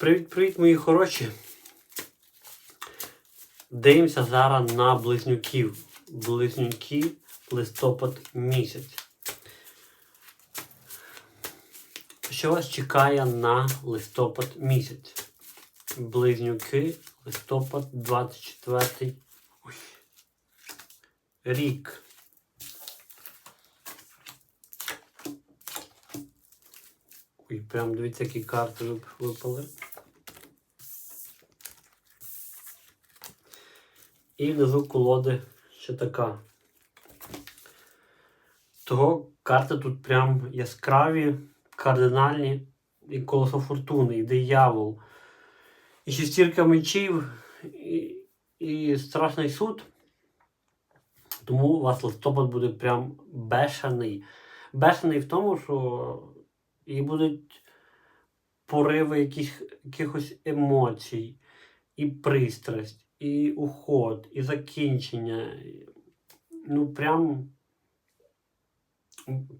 Привіт-привіт, мої хороші. Дивимося зараз на близнюків. Близнюки листопад місяць. Що вас чекає на листопад місяць? Близнюки, листопад 24 ой, рік. Ой, прям дивіться, які карти випали. І внизу колоди ще така. Того карти тут прям яскраві, кардинальні і колесо фортуни, і диявол. І шестірка мечів, і, і страшний суд. Тому у вас листопад буде прям бешений. Бешений в тому, що і будуть пориви яких, якихось емоцій, і пристрасть, і уход, і закінчення. Ну, прям,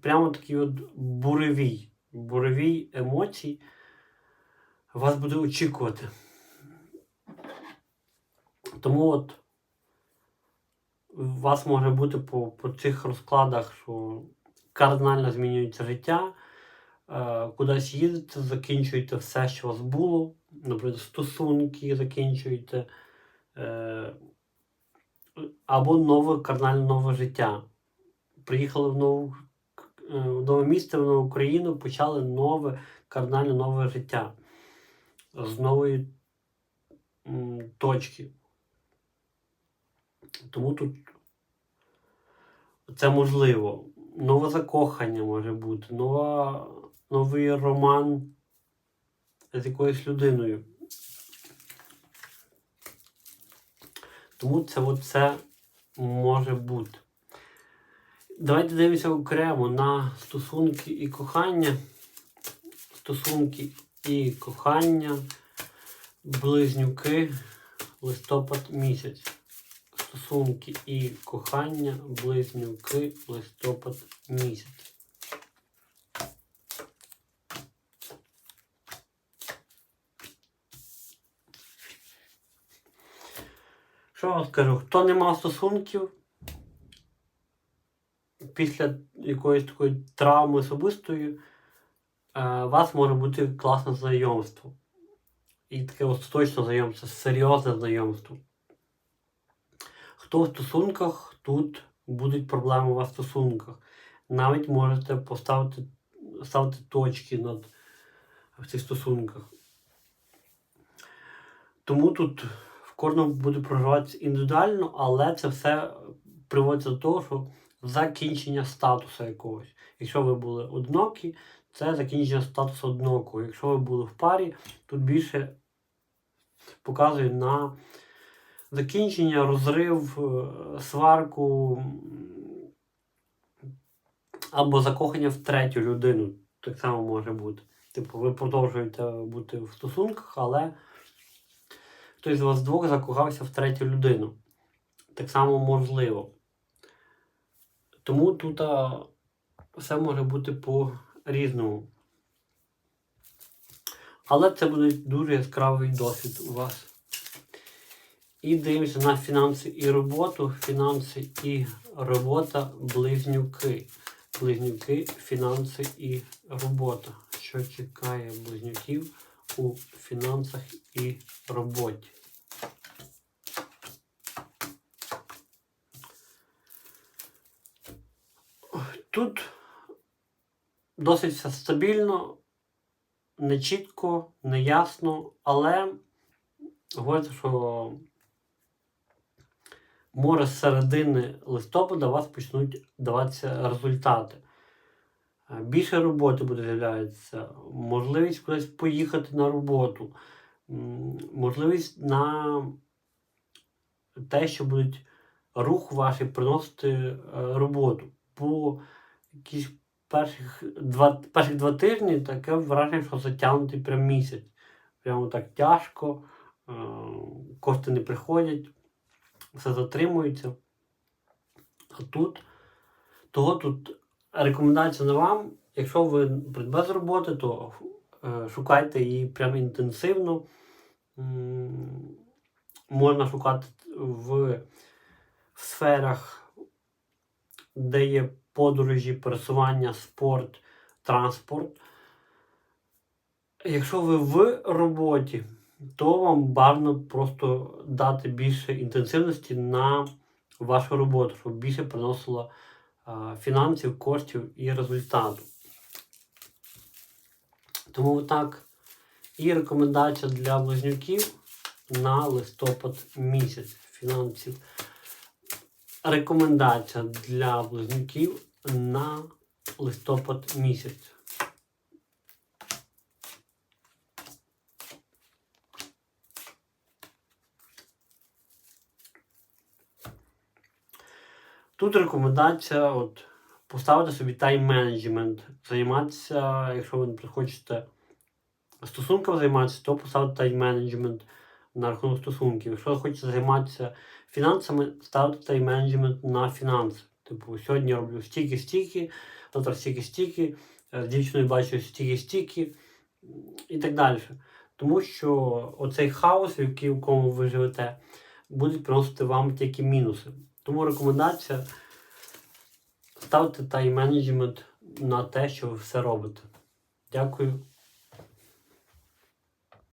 прямо такий от буревій, буревій емоцій вас буде очікувати. Тому от у вас може бути по, по цих розкладах, що кардинально змінюється життя, е, кудись їдете, закінчуєте все, що у вас було, наприклад, стосунки закінчуєте, або нове кардинально нове життя. Приїхали в нову, е, в нове місце, в нову країну, почали нове, кардинально нове життя з нової точки. Тому тут це можливо. Нове закохання може бути, нова, новий роман з якоюсь людиною. Тому це все може бути. Давайте дивимося окремо на стосунки і кохання. Стосунки і кохання, близнюки, листопад місяць. Стосунки і кохання, близнюки, листопад місяць. Що вам скажу? Хто не мав стосунків після якоїсь такої травми особистої, е, вас може бути класне знайомство. І таке остаточне знайомство, серйозне знайомство. Хто в стосунках, тут будуть проблеми у вас в стосунках. Навіть можете поставити ставити точки над, в цих стосунках. Тому тут кожному буде проживатися індивідуально, але це все приводиться до того, що закінчення статусу якогось. Якщо ви були одинокі, це закінчення статусу одинокого. Якщо ви були в парі, тут більше показує на закінчення, розрив, е, сварку або закохання в третю людину. Так само може бути. Типу, ви продовжуєте бути в стосунках, але хтось з вас двох закохався в третю людину. Так само можливо. Тому тут а, все може бути по-різному. Але це буде дуже яскравий досвід у вас. І дивимося на фінанси і роботу. Фінанси і робота, близнюки. Близнюки, фінанси і робота. Що чекає близнюків у фінансах і роботі? Тут досить все стабільно, не чітко, не ясно, але говориться, що може з середини листопада вас почнуть даватися результати. Більше роботи буде з'являтися, можливість кудись поїхати на роботу, можливість на те, що будуть рух ваш приносити е, роботу. Бо якісь перших два, перших два тижні таке враження, що затягнутий прям місяць. Прямо так тяжко, е, кошти не приходять, все затримується. А тут, того тут рекомендація на вам, якщо ви без роботи, то е, шукайте її прям інтенсивно. Можна шукати в, в сферах, де є подорожі, пересування, спорт, транспорт. Якщо ви в роботі, то вам бажано просто дати більше інтенсивності на вашу роботу, щоб більше приносило фінансів, коштів і результату. Тому так. І рекомендація для близнюків на листопад місяць фінансів. Рекомендація для близнюків на листопад місяць. Тут рекомендація от, поставити собі тайм-менеджмент, займатися, якщо ви хочете стосунками займатися, то поставити тайм-менеджмент на рахунок стосунків. Якщо ви хочете займатися фінансами, ставте тайм-менеджмент на фінанси. Типу, сьогодні я роблю стільки-стільки, завтра стільки-стільки, е, з дівчиною бачу стільки-стільки і так далі. Тому що оцей хаос, в якому ви живете, буде приносити вам тільки мінуси. Тому рекомендація ставте тайм-менеджмент на те, що ви все робите. Дякую